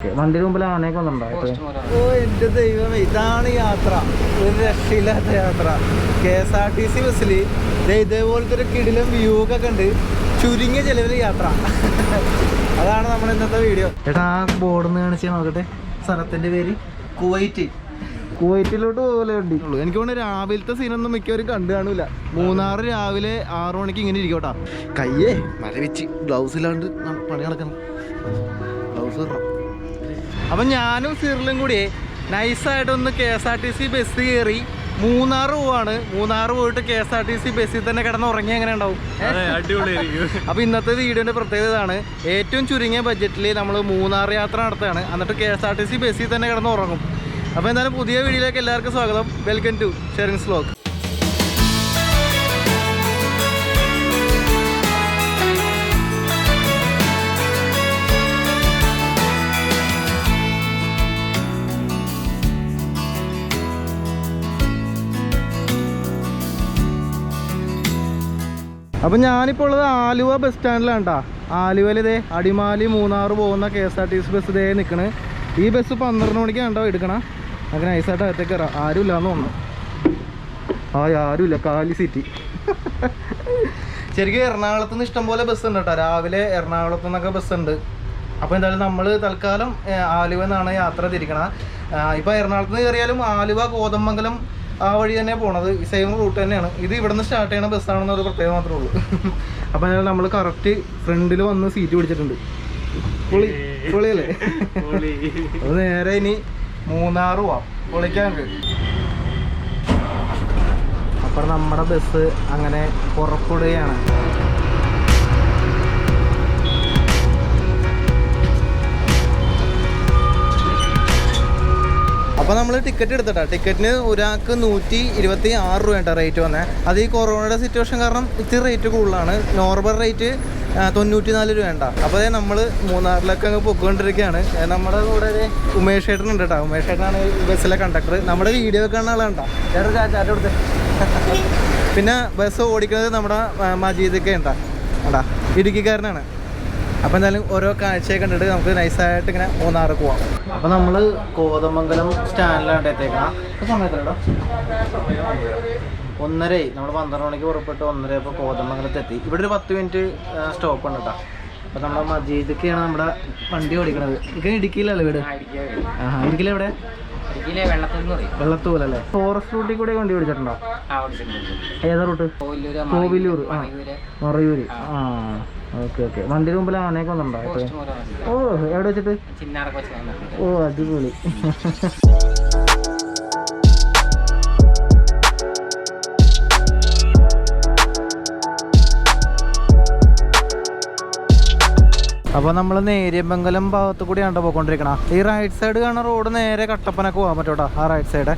വണ്ടിയുടെ മുമ്പിൽ ആനയൊക്കെ വന്നിട്ടുണ്ടോ ഓ എന്റെ ദൈവമേ ഇതാണ് യാത്ര. ഒരു രക്ഷയില്ലാത്ത യാത്ര. K S R T C ബസ്സിൽ ഇതേപോലത്തെ ഒരു കിടിലും വ്യൂ ഒക്കെ ഉണ്ട് ചുരുങ്ങിയ ചെലവിൽ യാത്ര. അതാണ് നമ്മുടെ ഇന്നത്തെ വീഡിയോ. ചേട്ടാ ആ ബോർഡ് കാണിച്ചാൽ നോക്കട്ടെ. സ്ഥലത്തിന്റെ പേര്? കുവൈറ്റ്. കുവൈറ്റിലോട്ട് പോലെ ഉള്ളൂ. എനിക്ക് തോന്നുന്നു രാവിലത്തെ സീനൊന്നും മിക്കവരും കണ്ടു കാണൂല മൂന്നാറ് രാവിലെ ആറു മണിക്ക് ഇങ്ങനെ ഇരിക്കോട്ടാ കയ്യേ മരവിച്ച്. ഗ്ലൗസ് ഇല്ലാണ്ട് പണി നടക്കണം. ഗ്ലൗസ് അപ്പം ഞാനും സിറിലും കൂടി നൈസായിട്ടൊന്ന് K S R T C bus കയറി മൂന്നാർ പോവാണ്. മൂന്നാർ പോയിട്ട് K S R T C ബസ്സിൽ തന്നെ കിടന്ന് ഉറങ്ങി എങ്ങനെ ഉണ്ടാവും? അപ്പോൾ ഇന്നത്തെ വീഡിയോന്റെ പ്രത്യേകത ഇതാണ്. ഏറ്റവും ചുരുങ്ങിയ ബഡ്ജറ്റിൽ നമ്മൾ മൂന്നാർ യാത്ര നടത്തുകയാണ്. എന്നിട്ട് K S R T C ബസ്സിൽ തന്നെ കിടന്ന് ഉറങ്ങും അപ്പോൾ എന്തായാലും പുതിയ വീഡിയോയിലേക്ക് എല്ലാവർക്കും സ്വാഗതം. വെൽക്കം ടു ഷെറിങ്സ് വ്ലോഗ് അപ്പം ഞാനിപ്പോൾ ഉള്ളത് ആലുവ ബസ് സ്റ്റാൻഡിലാണ് കേട്ടോ ആലുവയിൽ ഇതേ അടിമാലി മൂന്നാർ പോകുന്ന K S R T C bus ഇതേ നിൽക്കണ് ഈ ബസ് പന്ത്രണ്ട് മണിക്ക് കണ്ടോ എടുക്കണം? അങ്ങനെ നൈസായിട്ട് അകത്തേക്ക് കയറാം ആരും എന്ന് തോന്നുന്നു. ആ ആരുമില്ല കാലി സിറ്റി ശരിക്കും എറണാകുളത്ത് നിന്ന് ഇഷ്ടംപോലെ ബസ് ഉണ്ട് കേട്ടോ രാവിലെ എറണാകുളത്ത് നിന്നൊക്കെ ബസ് ഉണ്ട്. അപ്പോൾ എന്തായാലും നമ്മൾ തൽക്കാലം ആലുവ എന്നാണ് യാത്ര തിരിക്കണം. ഇപ്പോൾ എറണാകുളത്ത് നിന്ന് കയറിയാലും ആലുവ കോതമംഗലം ആ വഴി തന്നെ പോണത്. ഈ സെയിം റൂട്ട് തന്നെയാണ്. ഇത് ഇവിടെ നിന്ന് സ്റ്റാർട്ട് ചെയ്യണ ബസ്സാണെന്ന് ഒരു പ്രത്യേകത മാത്രമേ ഉള്ളൂ. എന്തായാലും നമ്മൾ കറക്റ്റ് ഫ്രണ്ടിൽ വന്ന് സീറ്റ് പിടിച്ചിട്ടുണ്ട്. പൊളി പൊളിയല്ലേ? അത് നേരെ ഇനി മൂന്നാറ് പോവാം. പൊളിക്കാൻ അപ്പൊ നമ്മുടെ ബസ് അങ്ങനെ പുറപ്പെടുകയാണ്. അപ്പോൾ നമ്മൾ ടിക്കറ്റ് എടുത്തിട്ടാ. ടിക്കറ്റിന് ഒരാൾക്ക് നൂറ്റി ഇരുപത്തി ആറ് രൂപ കേട്ടോ റേറ്റ് വന്നത് അത് ഈ കൊറോണയുടെ സിറ്റുവേഷൻ കാരണം ഇത്തിരി റേറ്റ് കൂടുതലാണ്. നോർമൽ റേറ്റ് തൊണ്ണൂറ്റി നാല് രൂപ അപ്പോൾ നമ്മൾ മൂന്നാറിലൊക്കെ അങ്ങ് പൊയ്ക്കൊണ്ടിരിക്കുകയാണ് ഏ, നമ്മുടെ കൂടെ ഒരു ഉമേഷ് ഏട്ടൻ ഉണ്ട് കേട്ടോ ഉമേഷ് ഏട്ടനാണ് ബസ്സിലെ കണ്ടക്ടർ നമ്മുടെ വീഡിയോ കാണുന്ന ആളാണ് കേട്ടോ ചേട്ടൻ ചാറ്റ കൊടുത്ത്. പിന്നെ ബസ് ഓടിക്കുന്നത് നമ്മുടെ മജീദൊക്കെ ഉണ്ടാ? ഉണ്ടാ? ഇടുക്കിക്കാരനാണ്. അപ്പോൾ എന്തായാലും ഓരോ കാഴ്ചയൊക്കെ കണ്ടിട്ട് നമുക്ക് നൈസായിട്ട് ഇങ്ങനെ മൂന്നാറ് പോവാം. അപ്പോൾ നമ്മൾ കോതമംഗലം സ്റ്റാൻഡിലാണ് എത്തിയേക്കണം. സമയത്തുണ്ടോ ഒന്നര നമ്മൾ പന്ത്രണ്ട് മണിക്ക് പുറപ്പെട്ട്. ഒന്നര ഇപ്പോൾ കോതമംഗലത്ത് എത്തി. ഇവിടെ ഒരു പത്ത് മിനിറ്റ് സ്റ്റോപ്പ് ഉണ്ട് കേട്ടോ അപ്പോൾ നമ്മുടെ മജീദൊക്കെയാണ് നമ്മുടെ വണ്ടി ഓടിക്കണത്. ഇങ്ങനെ ഇടുക്കിയിലല്ലേ വീട്? ഇടുക്കിയിലെവിടെ? വെള്ളത്തിൽ വെള്ളത്തൂലല്ലേ? ഫോറസ്റ്റ് റൂട്ടിൽ കൂടെ വണ്ടി ഓടിച്ചിട്ടുണ്ടോ ഏതാ റൂട്ട് കോവിലൂർ ആ മറയൂര്. ആ. Okay okay. വണ്ടിയുടെ മുമ്പിൽ ആനയൊക്കെ വന്നിട്ടുണ്ടോ. ഓ എവിടെ വെച്ചിട്ട്? ഓ അടിപൊളി. അപ്പോൾ നമ്മൾ നേര്യമംഗലം ഭാഗത്ത് കൂടിയാണ് പോയിക്കൊണ്ടിരിക്കണ. ഈ റൈറ്റ് സൈഡ് കാണുന്ന റോഡ് നേരെ കട്ടപ്പനക്ക് പോകാൻ പറ്റൂട്ടോ ആ റൈറ്റ് സൈഡ്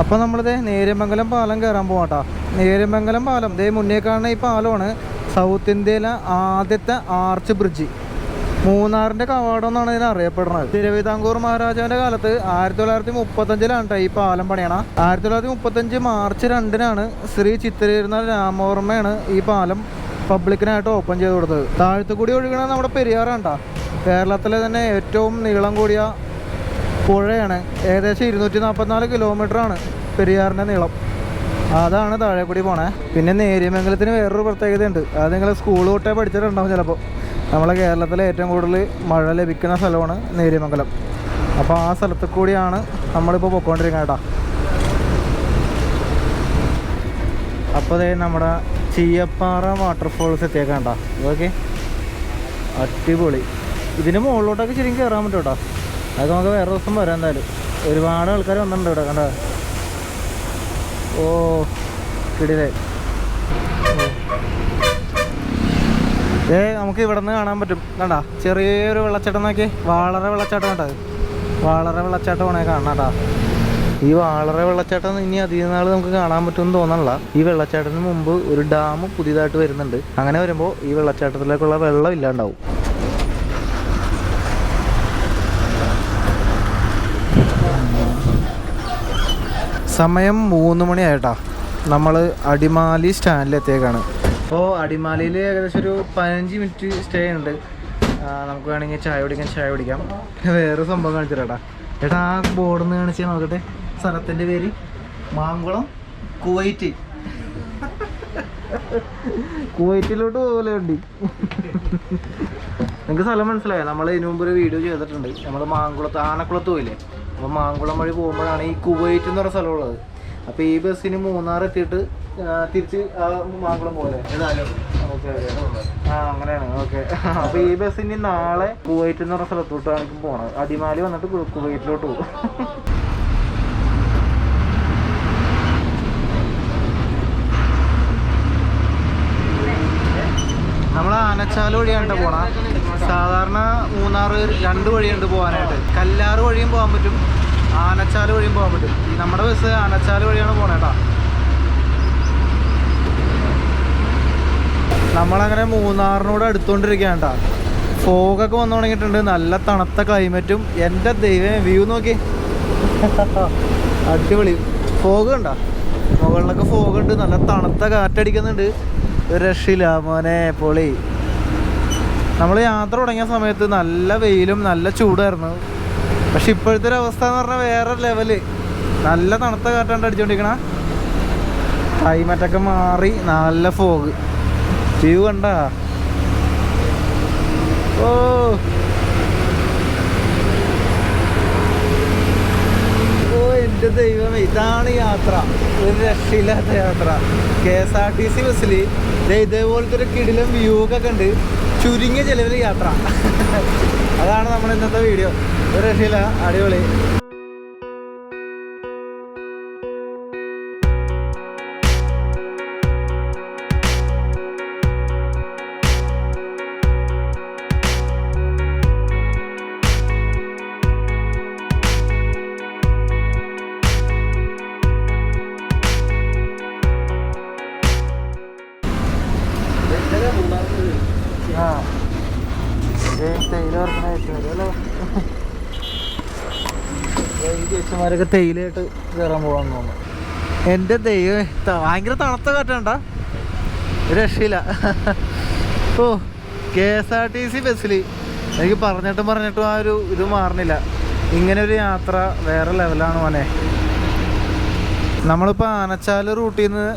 അപ്പോൾ നമ്മളിത് നേര്യമംഗലം പാലം കയറാൻ പോവാട്ടോ. നേര്യമംഗലം പാലം ഇതേ മുന്നേ കാണുന്ന ഈ പാലമാണ് സൗത്ത് ഇന്ത്യയിലെ ആദ്യത്തെ ആർച്ച് ബ്രിഡ്ജ് മൂന്നാറിന്റെ കവാടം എന്നാണ് ഇതിന് അറിയപ്പെടുന്നത്. തിരുവിതാംകൂർ മഹാരാജാവിന്റെ കാലത്ത് ആയിരത്തി തൊള്ളായിരത്തി മുപ്പത്തഞ്ചിലാണ് ഈ പാലം പണിയണ. ആയിരത്തി തൊള്ളായിരത്തി മുപ്പത്തഞ്ച് മാർച്ച് രണ്ടിനാണ് ശ്രീ ചിത്തിരയിരുന്ന രാമവർമ്മയാണ് ഈ പാലം പബ്ലിക്കിനായിട്ട് ഓപ്പൺ ചെയ്ത് കൊടുത്തത്. താഴത്തു കൂടി ഒഴുകണ നമ്മുടെ പെരിയാറാണ്ടാ. കേരളത്തിലെ തന്നെ ഏറ്റവും നീളം കൂടിയ പുഴയാണ്. ഏകദേശം ഇരുന്നൂറ്റി നാൽപ്പത്തിനാല് കിലോമീറ്ററാണ് പെരിയാറിന്റെ നീളം. അതാണ് താഴെ കൂടി പോണേ. പിന്നെ നേര്യമംഗലത്തിന് വേറൊരു പ്രത്യേകതയുണ്ട്. അത് നിങ്ങൾ സ്കൂൾ തൊട്ടേ പഠിച്ചിട്ടുണ്ടാവും ചിലപ്പോൾ നമ്മളെ കേരളത്തിലെ ഏറ്റവും കൂടുതൽ മഴ ലഭിക്കുന്ന സ്ഥലമാണ് നേര്യമംഗലം. അപ്പോൾ ആ സ്ഥലത്ത് കൂടിയാണ് നമ്മളിപ്പോൾ പൊയ്ക്കൊണ്ടിരിക്കുന്നത് കേട്ടോ അപ്പോൾ നമ്മുടെ ചീയപ്പാറ വാട്ടർഫോൾസ് എത്തിയേക്കാം കേട്ടോ ഓക്കെ അടിപൊളി. ഇതിന് മുകളിലോട്ടൊക്കെ ശരിക്കും കയറാൻ പറ്റും കേട്ടോ അതൊക്കെ നമുക്ക് വേറെ ദിവസം വരാം എന്തായാലും. ഒരുപാട് ആൾക്കാർ വന്നിട്ടുണ്ട് ഇവിടെ കണ്ടോ? ഓ കിടിലേ. ഏ നമുക്ക് ഇവിടെ നിന്ന് കാണാൻ പറ്റും. കണ്ടാ? ചെറിയൊരു വെള്ളച്ചാട്ടം നോക്കി വാളറ വെള്ളച്ചാട്ടം കണ്ടോ? വെള്ളച്ചാട്ടം വെള്ളച്ചാട്ടമാണ് കാണാം കേട്ടാ ഈ വാളറ വെള്ളച്ചാട്ടം ഇനി അധികം നാൾ നമുക്ക് കാണാൻ പറ്റുമെന്ന് തോന്നണില്ല. ഈ വെള്ളച്ചാട്ടത്തിന് മുമ്പ് ഒരു ഡാം പുതിയതായിട്ട് വരുന്നുണ്ട്. അങ്ങനെ വരുമ്പോൾ ഈ വെള്ളച്ചാട്ടത്തിലേക്കുള്ള വെള്ളം ഇല്ലാണ്ടാവും. സമയം മൂന്ന് മണിയായിട്ടാ നമ്മൾ അടിമാലി സ്റ്റാൻഡിലെത്തിയേക്കാണ്. അപ്പോൾ അടിമാലിയിൽ ഏകദേശം ഒരു പതിനഞ്ച് മിനിറ്റ് സ്റ്റേ ഉണ്ട്. നമുക്ക് വേണമെങ്കിൽ ചായ കുടിക്കാൻ ചായ കുടിക്കാം. വേറെ സംഭവം കാണിച്ചിട്ടാ ചേട്ടാ ആ ബോർഡ് ഒന്ന് കാണിച്ചാൽ നോക്കട്ടെ. സ്ഥലത്തിന്റെ പേര് മാങ്കുളം കുവൈറ്റ്. കുവൈറ്റിലോട്ട് പോകലേ ഉണ്ട് നിങ്ങൾക്ക് സ്ഥലം മനസ്സിലായോ? നമ്മൾ ഇതിനു മുമ്പ് ഒരു വീഡിയോ ചെയ്തിട്ടുണ്ട്. നമ്മൾ മാങ്കുളത്ത് ആനക്കുളത്ത് പോയില്ലേ? അപ്പോൾ മാങ്കുളം വഴി പോകുമ്പോഴാണ് ഈ കുവൈറ്റ് എന്ന് പറഞ്ഞ സ്ഥലമുള്ളത് അപ്പോൾ ഈ ബസ്സിന് മൂന്നാർ എത്തിയിട്ട് തിരിച്ച് ആ മാങ്കുളം പോലെ ആ അങ്ങനെയാണ്. ഓക്കെ. അപ്പോൾ ഈ ബസ്സിന് നാളെ കുവൈറ്റ് എന്ന് പറഞ്ഞ സ്ഥലത്തോട്ടാണ് പോകണം പോണത്. അടിമാലി വന്നിട്ട് കുവൈറ്റിലോട്ട് പോകും. ആനച്ചാൽ വഴിയാണ് പോണ. സാധാരണ മൂന്നാർ രണ്ട് വഴിയുണ്ട് പോകാനായിട്ട് കല്ലാറ് വഴിയും പോകാൻ പറ്റും. ആനച്ചാൽ വഴിയും പോകാൻ പറ്റും. നമ്മുടെ ബസ് ആനച്ചാൽ വഴിയാണ് പോണേട്ടാ നമ്മളങ്ങനെ മൂന്നാറിനോട് അടുത്തോണ്ടിരിക്കുകയാണ് കേട്ടോ ഫോഗൊക്കെ വന്നു തുടങ്ങിയിട്ടുണ്ട്. നല്ല തണുത്ത ക്ലൈമറ്റും എന്റെ ദൈവം വ്യൂ നോക്കി. അടിപൊളി. ഫോഗ് ഉണ്ടോ മുകളിലൊക്കെ ഫോഗ് ഉണ്ട്. നല്ല തണുത്ത കാറ്റടിക്കുന്നുണ്ട്. രക്ഷയില്ല മോനെ പൊളി. നമ്മൾ യാത്ര തുടങ്ങിയ സമയത്ത് നല്ല വെയിലും നല്ല ചൂടായിരുന്നു. പക്ഷെ ഇപ്പോഴത്തെ ഒരു അവസ്ഥ എന്ന് പറഞ്ഞാൽ വേറെ ലെവൽ നല്ല തണുത്ത കാറ്റാണ്ട് അടിച്ചോണ്ടിരിക്കണ. ക്ലൈമറ്റൊക്കെ മാറി നല്ല ഫോഗ് വ്യൂ കണ്ട? ഓ. ഓ ദൈവമേ ഇതാണ് യാത്ര. ഒരു രക്ഷയില്ലാത്ത യാത്ര. K S R T C ബസ്സിൽ ഇതേപോലത്തെ ഒരു കിടിലം വ്യൂ ഒക്കെ ഉണ്ട് ചുരുങ്ങിയ ചിലവിൽ യാത്ര. അതാണ് നമ്മുടെ ഇന്നത്തെ വീഡിയോ ഒരു രക്ഷയില്ല. അടിപൊളി. ഈ തേയിലായിട്ട് കയറാൻ പോകാൻ തോന്നുന്നു. എന്റെ ദൈവം ഭയങ്കര തണുത്ത കാറ്റണ്ട? രക്ഷയില്ല. ഓ K S R T C ബസ്സിൽ എനിക്ക് പറഞ്ഞിട്ടും പറഞ്ഞിട്ടും ആ ഒരു ഇത് മാറണില്ല. ഇങ്ങനെ ഒരു യാത്ര വേറെ ലെവലാണ് മോനെ. നമ്മളിപ്പോൾ ആനച്ചാൽ റൂട്ടിൽ നിന്ന്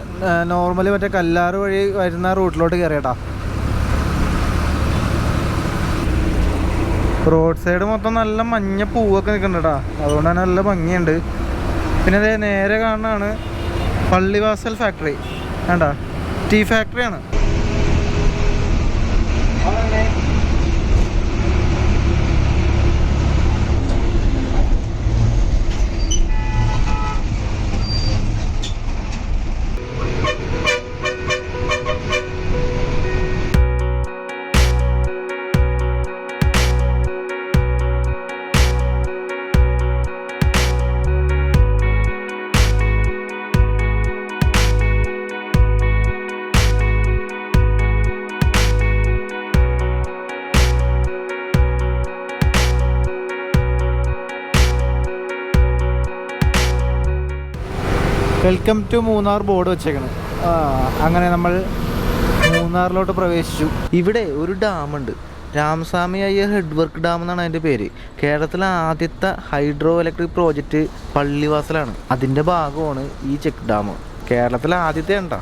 നോർമലി മറ്റേ കല്ലാറ് വഴി വരുന്ന റൂട്ടിലോട്ട് കയറിയട്ടാ റോഡ് സൈഡ് മൊത്തം നല്ല മഞ്ഞ പൂവൊക്കെ നിൽക്കുന്നുണ്ടാ അതുകൊണ്ട് തന്നെ നല്ല ഭംഗിയുണ്ട്. പിന്നെ അതേ നേരെ കാണുന്നതാണ് പള്ളിവാസൽ ഫാക്ടറി വേണ്ട ടീ ഫാക്ടറിയാണ് വെൽക്കം ടു മൂന്നാർ ബോർഡ് വെച്ചേക്കണം. അങ്ങനെ നമ്മൾ മൂന്നാറിലോട്ട് പ്രവേശിച്ചു. ഇവിടെ ഒരു ഡാമുണ്ട് Ramaswamy Iyer head work dam എന്നാണ് അതിന്റെ പേര്. കേരളത്തിലെ ആദ്യത്തെ ഹൈഡ്രോ ഇലക്ട്രിക് പ്രോജക്റ്റ് പള്ളിവാസലാണ്. അതിന്റെ ഭാഗമാണ് ഈ ചെക്ക് ഡാം കേരളത്തിലെ ആദ്യത്തെ ഉണ്ടോ?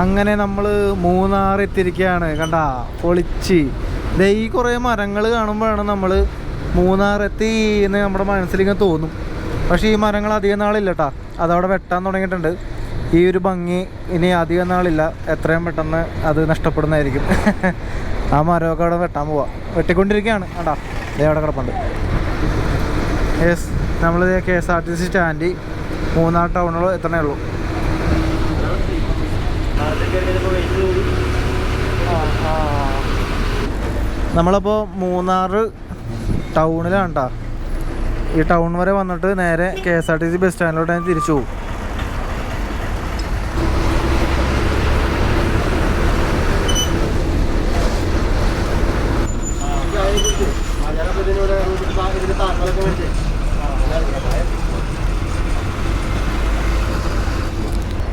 അങ്ങനെ നമ്മൾ മൂന്നാർ എത്തിയിരിക്കുകയാണ് കണ്ട? പൊളിച്ച്. ദേ ഈ കുറേ മരങ്ങൾ കാണുമ്പോഴാണ് നമ്മൾ മൂന്നാർ എത്തി എന്ന് നമ്മുടെ മനസ്സിലിങ്ങനെ തോന്നും. പക്ഷേ ഈ മരങ്ങൾ അധികം നാളില്ല കേട്ടോ അതവിടെ വെട്ടാൻ തുടങ്ങിയിട്ടുണ്ട്. ഈ ഒരു ഭംഗി ഇനി അധികം നാളില്ല. എത്രയും പെട്ടെന്ന് അത് നഷ്ടപ്പെടുന്നതായിരിക്കും. ആ മരമൊക്കെ അവിടെ വെട്ടാൻ പോവാം. വെട്ടിക്കൊണ്ടിരിക്കുകയാണ്. കണ്ടാ? ദേ അവിടെ കിടപ്പുണ്ട്. യെസ് നമ്മൾ K S R T C stand Munnar ടൗണിൽ എത്രയേ ഉള്ളൂ. നമ്മളപ്പോൾ മൂന്നാർ ടൗണിലാണ് ഈ ടൗൺ വരെ വന്നിട്ട് നേരെ K S R T C bus സ്റ്റാൻഡിലോട്ട് ഞാൻ തിരിച്ചു പോകും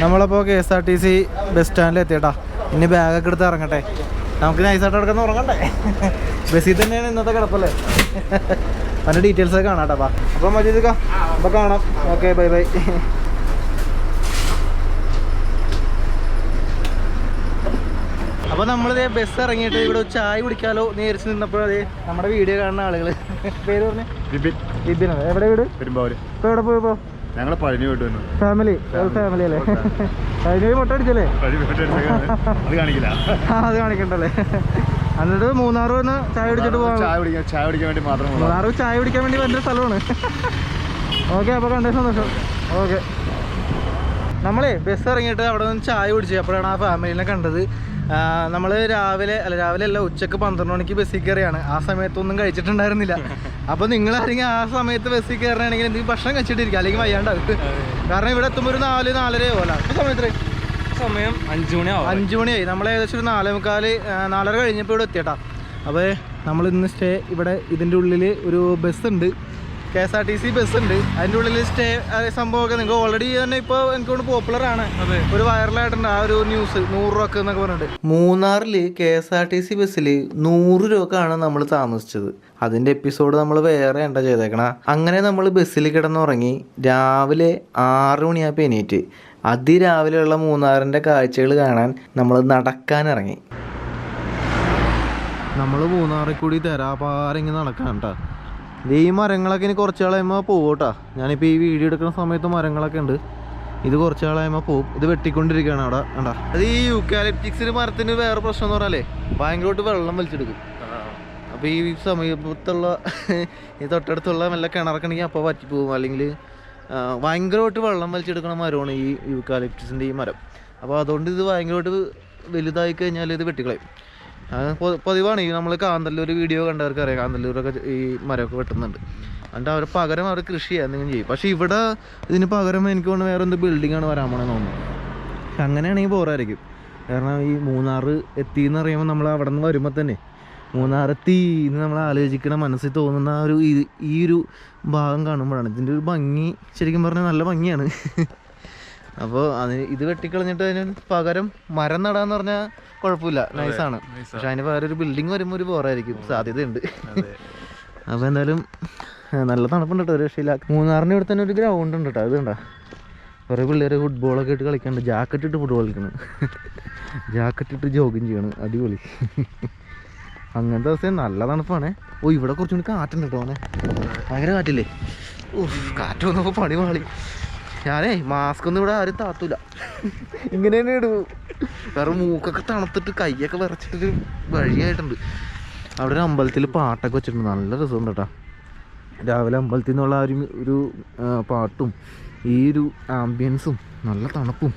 നമ്മളപ്പോൾ K S R T C bus സ്റ്റാൻഡിൽ എത്തിയട്ടാ. ഇനി ബാഗൊക്കെ എടുത്ത് ഇറങ്ങട്ടെ. നമുക്ക് നൈസായിട്ട് കിടക്കുന്ന ഉറങ്ങണ്ടേ? ബസ്സിൽ തന്നെയാണ് ഇന്നത്തെ കിടപ്പല്ലേ? അതിന്റെ ഡീറ്റെയിൽസ് ഒക്കെ കാണാം കേട്ടോ അപ്പോൾ മജീദിക്ക അപ്പോൾ കാണാം. ഓക്കെ ബൈ ബൈ അപ്പോൾ നമ്മളിത് ബസ് ഇറങ്ങിയിട്ട് ഇവിടെ ചായ കുടിക്കാലോ നേരിച്ച് നിന്നപ്പോൾ അതേ നമ്മുടെ വീഡിയോ കാണുന്ന ആളുകൾ പേര് പറഞ്ഞേ? ബിബിൻ ബിബിനോ എവിടെ വീട്? പെരുമ്പാവൂർ ഇപ്പോൾ എവിടെ പോയപ്പോൾ ഞങ്ങൾ പഴനി പോയിട്ട് വന്നു. ഫാമിലി ഫാമിലി അല്ലേ? പഴനി മുട്ട അടിച്ചല്ലേ. അത് കാണിക്കില്ല. അത് കാണിക്കണ്ടല്ലേ? എന്നിട്ട് മൂന്നാർ വന്ന് ചായ കുടിച്ചിട്ട് പോകാം ചായ കുടിക്കാൻ ചായ കുടിക്കാൻ വേണ്ടി മാത്രം. മൂന്നാർ ചായ കുടിക്കാൻ വേണ്ടി വരുന്ന സ്ഥലമാണ്. ഓക്കെ അപ്പോൾ കണ്ടേ സന്തോഷം. ഓക്കെ. നമ്മളേ ബസ് ഇറങ്ങിയിട്ട് അവിടെ നിന്ന് ചായ കുടിച്ചു അപ്പോഴാണ് ആ ഫാമിലിനെ കണ്ടത്. നമ്മൾ രാവിലെ അല്ല രാവിലെ അല്ല ഉച്ചയ്ക്ക് പന്ത്രണ്ട് മണിക്ക് ബസ്സിൽ കയറിയാണ്. ആ സമയത്തൊന്നും കഴിച്ചിട്ടുണ്ടായിരുന്നില്ല. അപ്പോൾ നിങ്ങൾ ആരെങ്കിലും ആ സമയത്ത് ബസ്സിൽ കയറണമെങ്കിൽ എന്തെങ്കിലും ഭക്ഷണം കഴിച്ചിട്ടിരിക്കുക അല്ലെങ്കിൽ വയ്യാണ്ടാവും. കാരണം ഇവിടെ എത്തുമ്പോൾ ഒരു നാല് നാലര പോലെ ആ സമയത്ത് സമയം അഞ്ചു മണിയാവും അഞ്ചു മണിയായി നമ്മൾ ഏകദേശം ഒരു നാലേ മുക്കാൽ നാലര കഴിഞ്ഞപ്പോൾ ഇവിടെ എത്തിയട്ടാ. അപ്പോൾ നമ്മൾ ഇന്ന് സ്റ്റേ ഇവിടെ ഇതിന്റെ ഉള്ളിൽ ഒരു ബസ് ഉണ്ട് K S R T C bus ഉണ്ട് അതിന്റെ ഉള്ളിൽ സ്റ്റേ സംഭവമൊക്കെ നിങ്ങൾക്ക് ഓൾറെഡി തന്നെ ഇപ്പോൾ എനിക്കൊണ്ട് പോപ്പുലർ ആണ്. ഒരു വൈറലായിട്ടുണ്ട് ആ ഒരു ന്യൂസ് നൂറ് രൂപ എന്നൊക്കെ പറഞ്ഞിട്ട്. മൂന്നാറിൽ K S R T C ബസ്സിൽ നൂറ് രൂപക്കാണ് നമ്മൾ താമസിച്ചത്. അതിന്റെ എപ്പിസോഡ് നമ്മൾ വേറെ എന്താ ചെയ്തേക്കണ? അങ്ങനെ നമ്മൾ ബസ്സിൽ കിടന്നുറങ്ങി രാവിലെ ആറ് മണിയായപ്പോൾ എണീറ്റ്. അതിരാവിലെയുള്ള മൂന്നാറിന്റെ കാഴ്ചകൾ കാണാൻ നമ്മൾ നടക്കാനിറങ്ങി. നമ്മൾ മൂന്നാറിൽ കൂടി തെരാപാരങ്ങി നടക്കാൻ കേട്ടോ ഈ മരങ്ങളൊക്കെ ഇനി കുറച്ച് കളയുമ്പോൾ പോകും കേട്ടോ ഞാനിപ്പോൾ ഈ വീഡിയോ എടുക്കുന്ന സമയത്ത് മരങ്ങളൊക്കെ ഉണ്ട്. ഇത് കുറച്ച് കളയുമ്പോൾ പോകും ഇത് വെട്ടിക്കൊണ്ടിരിക്കുകയാണ് അവിടെ. കണ്ടാ? അത് ഈ യൂക്കാലിപ്റ്റിക്സിന് മരത്തിന് വേറെ പ്രശ്നം എന്ന് പറഞ്ഞാലേ ഭയങ്കരമായിട്ട് വെള്ളം വലിച്ചെടുക്കും. അപ്പോൾ ഈ സമീപത്തുള്ള ഈ തൊട്ടടുത്തുള്ള വല്ല കിണറൊക്കെ ഉണ്ടെങ്കിൽ അപ്പോൾ പറ്റിപ്പോവും അല്ലെങ്കിൽ ഭയങ്കരമായിട്ട് വെള്ളം വലിച്ചെടുക്കുന്ന മരമാണ് ഈ യൂക്കാലിപ്റ്റസിന്റെ ഈ മരം. അപ്പോൾ അതുകൊണ്ട് ഇത് ഭയങ്കരമായിട്ട് വലുതായി കഴിഞ്ഞാൽ ഇത് വെട്ടിക്കളയും. പതിവാണ് ഈ നമ്മൾ കാന്തല്ലൂർ വീഡിയോ കണ്ടവർക്ക് അറിയാം കാന്തല്ലൂരൊക്കെ ഈ മരമൊക്കെ വെട്ടുന്നുണ്ട്. എന്നിട്ട് അവർ പകരം അവർ കൃഷി എന്തെങ്കിലും ചെയ്യും. പക്ഷേ ഇവിടെ ഇതിന് പകരം എനിക്ക് തോന്നുന്നു വേറെ എന്ത് ബിൽഡിംഗ് ആണ് വരാൻ പോണെന്ന് തോന്നുന്നു. പക്ഷെ അങ്ങനെയാണെങ്കിൽ ബോറായിരിക്കും. കാരണം ഈ മൂന്നാർ എത്തി എന്ന് പറയുമ്പോൾ നമ്മൾ അവിടെ നിന്ന് വരുമ്പോൾ തന്നെ മൂന്നാർ എത്തി എന്ന് നമ്മൾ ആലോചിക്കണ മനസ്സിൽ തോന്നുന്ന ഒരു ഈ ഒരു ഭാഗം കാണുമ്പോഴാണ്. ഇതിന്റെ ഒരു ഭംഗി ശരിക്കും പറഞ്ഞാൽ നല്ല ഭംഗിയാണ്. അപ്പോൾ അതിന് ഇത് വെട്ടിക്കളഞ്ഞിട്ട് അതിന് പകരം മരം നടാന്ന് പറഞ്ഞാൽ കുഴപ്പമില്ല. നൈസാണ്. പക്ഷെ അതിന് പകരം ഒരു ബിൽഡിംഗ് വരുമ്പോൾ ഒരു ബോറായിരിക്കും. സാധ്യതയുണ്ട്. അപ്പോൾ എന്തായാലും നല്ല തണുപ്പുണ്ട് കേട്ടോ ഒരു രക്ഷയില്ല. മൂന്നാറിന് ഇവിടെ തന്നെ ഒരു ഗ്രൗണ്ട് ഉണ്ട് കേട്ടോ അത് കണ്ടാ. കുറേ പിള്ളേർ ഫുട്ബോളൊക്കെ ഇട്ട് കളിക്കുന്നുണ്ട് ജാക്കറ്റ് ഇട്ട് ഫുട്ബോൾ കളിക്കണം. ജാക്കറ്റ് ഇട്ട് ജോഗിങ് ചെയ്യണം. അടിപൊളി. അങ്ങനത്തെ അവസ്ഥ. നല്ല തണുപ്പാണ്. ഓ ഇവിടെ കുറച്ചും കൂടി കാറ്റുണ്ട് കേട്ടോ ഭയങ്കര കാറ്റില്ലേ? ഓ കാറ്റ് വന്നപ്പോൾ പണി പാളി ഞാനേ മാസ്ക് ഒന്നും ഇവിടെ ആരും താത്തൂല. ഇങ്ങനെ തന്നെ ഇടൂ. വേറെ മൂക്കൊക്കെ തണുത്തിട്ട് കൈയൊക്കെ വിറച്ചിട്ടൊരു വഴിയായിട്ടുണ്ട്. അവിടെ ഒരു അമ്പലത്തിൽ പാട്ടൊക്കെ വെച്ചിട്ടുണ്ട്. നല്ല രസമുണ്ട് കേട്ടോ. രാവിലെ അമ്പലത്തിൽ നിന്നുള്ള ആ ഒരു ഒരു പാട്ടും ഈ ഒരു ആംബിയൻസും നല്ല തണുപ്പും.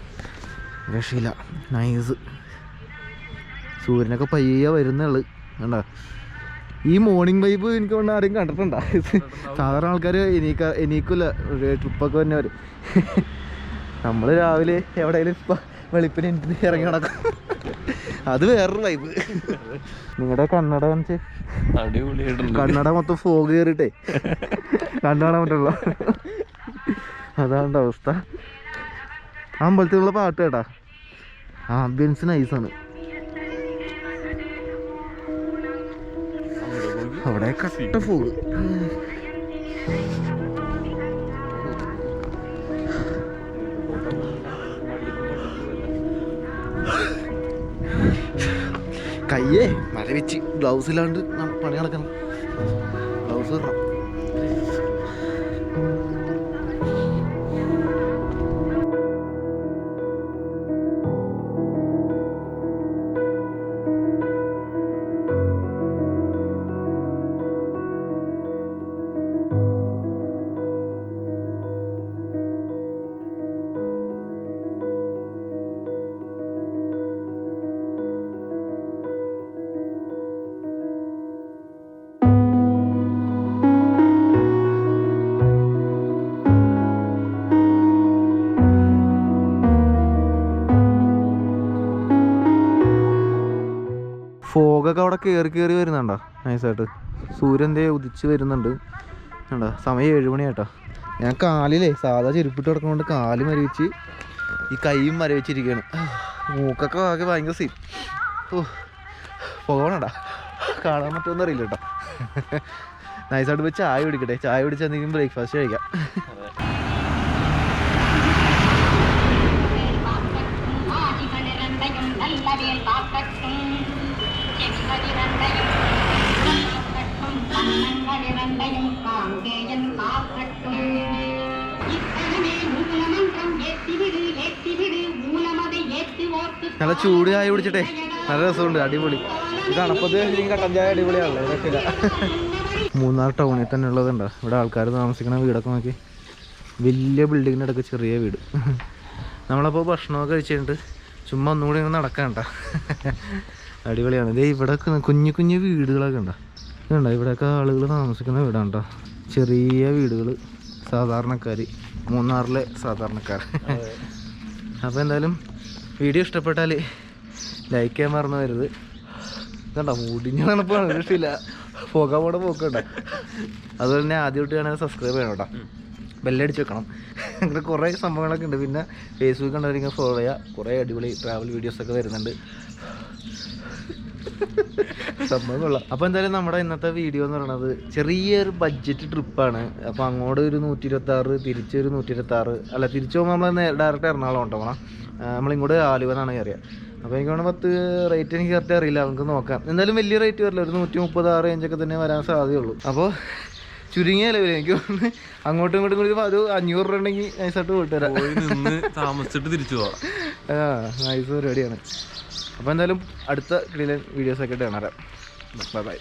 രക്ഷയില്ല. നൈസ് സൂര്യനൊക്കെ പയ്യെ വരുന്നുള്ളു കണ്ട? ഈ മോർണിംഗ് വൈബ് എനിക്ക് കൊണ്ട് ആരും കണ്ടിട്ടുണ്ടോ? സാധാരണ ആൾക്കാർ എനീക്ക എനീക്കില്ല ട്രിപ്പൊക്കെ വന്നവർ നമ്മൾ രാവിലെ എവിടെയെങ്കിലും ഇപ്പം വെളുപ്പിന് എനിക്ക് ഇറങ്ങി നടക്കും. അത് വേറൊരു വൈബ് നിങ്ങളുടെ കണ്ണട കാണിച്ച്. കണ്ണട മൊത്തം ഫോഗ് കയറിട്ടേ കണ്ണട മറ്റുള്ള അതാണ് അവസ്ഥ. ആ അമ്പലത്തിലുള്ള പാട്ട് കേട്ടാ. ആംബിയൻസ് നൈസാണ് അവിടെ കട്ട ഫോഗ് കയ്യേ മല വെച്ച് ഗ്ലൗസ് ഇല്ലാണ്ട് പണി നടക്കണം ഗ്ലൗസ് ഫോഗൊക്കെ അവിടെ കയറി കയറി വരുന്നുണ്ടോ? നൈസായിട്ട് സൂര്യന്റെ ഉദിച്ച് വരുന്നുണ്ട്. കണ്ടോ? സമയം ഏഴ് മണിയാട്ടോ ഞാൻ കാലിലേ സാധാ ചെരുപ്പിട്ട് കിടക്കുന്നതുകൊണ്ട് കാൽ മരവിച്ച് ഈ കൈയും മരവിച്ചിരിക്കുകയാണ് മൂക്കൊക്കെ ആകെ ഭയങ്കര സീൻ ഓ പോകണടാ കാണാൻ പറ്റുമെന്ന് അറിയില്ല കേട്ടോ. നൈസായിട്ട് പോയി ചായ കുടിക്കട്ടെ. ചായ കുടിച്ച് എന്തെങ്കിലും ബ്രേക്ക്ഫാസ്റ്റ് കഴിക്കാം. നല്ല ചൂട് ചായ പിടിച്ചിട്ടെ നല്ല രസമുണ്ട് അടിപൊളി. ഇത് അണപ്പത് കട്ടൻ ചായ അടിപൊളിയാണല്ലോ രക്ഷയില്ല മൂന്നാർ ടൗണിൽ തന്നെ ഉള്ളതുണ്ടോ. ഇവിടെ ആൾക്കാർ താമസിക്കണ വീടൊക്കെ നോക്കി. വലിയ ബിൽഡിങ്ങിന്റെ അടുക്ക് ചെറിയ വീട്. നമ്മളപ്പോൾ ഭക്ഷണമൊക്കെ കഴിച്ചിട്ട് ചുമ്മാ ഒന്നുകൂടി ഇങ്ങനെ നടക്കണ്ട അടിപൊളിയാണ്. ഇതേ ഇവിടെ കുഞ്ഞു കുഞ്ഞു വീടുകളൊക്കെ ഉണ്ടോ? ഇതുണ്ടോ ഇവിടെയൊക്കെ ആളുകൾ താമസിക്കുന്ന വീടാണ് കേട്ടോ ചെറിയ വീടുകൾ സാധാരണക്കാർ മൂന്നാറിലെ സാധാരണക്കാർ അപ്പോൾ എന്തായാലും വീഡിയോ ഇഷ്ടപ്പെട്ടാൽ ലൈക്ക് ചെയ്യാൻ മറന്നു വരുത് കണ്ടോ? മുടിഞ്ഞ തണുപ്പാണ് ഇഷ്ടമില്ല പോകാൻ പോടെ പോക്കണ്ട. അതുപോലെ തന്നെ ആദ്യമായിട്ട് കാണാൻ സബ്സ്ക്രൈബ് ചെയ്യണം കേട്ടോ ബെല്ലടിച്ച് വെക്കണം. അങ്ങനെ കുറേ സംഭവങ്ങളൊക്കെ ഉണ്ട്. പിന്നെ ഫേസ്ബുക്ക് കണ്ടവരിങ്ങനെ ഫോളോ ചെയ്യുക. കുറേ അടിപൊളി ട്രാവൽ വീഡിയോസൊക്കെ വരുന്നുണ്ട്. സംഭവം കൊള്ളാം അപ്പോൾ എന്തായാലും നമ്മുടെ ഇന്നത്തെ വീഡിയോ എന്ന് പറയുന്നത് ചെറിയൊരു ബഡ്ജറ്റ് ട്രിപ്പാണ് അപ്പൊ അങ്ങോട്ട് ഒരു നൂറ്റി ഇരുപത്തി ആറ് തിരിച്ചൊരു നൂറ്റി ഇരുപത്തി ആറ് അല്ല തിരിച്ചു പോകുമ്പോൾ നമ്മൾ ഡയറക്റ്റ് എറണാകുളം ഉണ്ടാവണം നമ്മളിങ്ങോട്ട് ആലുവ എന്നാണ് കയറിയത് അപ്പോൾ എനിക്ക് വേണം പത്ത് റേറ്റ് എനിക്ക് കറക്റ്റ് അറിയില്ല നമുക്ക് നോക്കാം. എന്തായാലും വലിയ റേറ്റ് വരില്ല ഒരു നൂറ്റി മുപ്പത് ആ റേഞ്ചൊക്കെ തന്നെ വരാൻ സാധ്യതയുള്ളൂ. അപ്പോൾ ചുരുങ്ങിയ ലെവലിൽ എനിക്ക് തോന്നുന്നു അങ്ങോട്ടും ഇങ്ങോട്ടും കൂടി ഒരു അഞ്ഞൂറ് രൂപ ഉണ്ടെങ്കിൽ നൈസായിട്ട് പോയിട്ട് വരാം. താമസിച്ചിട്ട് തിരിച്ചു പോവാം. ആ നൈസ് പരിപാടിയാണ്. അപ്പോൾ എന്തായാലും അടുത്ത വീഡിയോസൊക്കെ ആയിട്ട് കാണാം. Bye bye.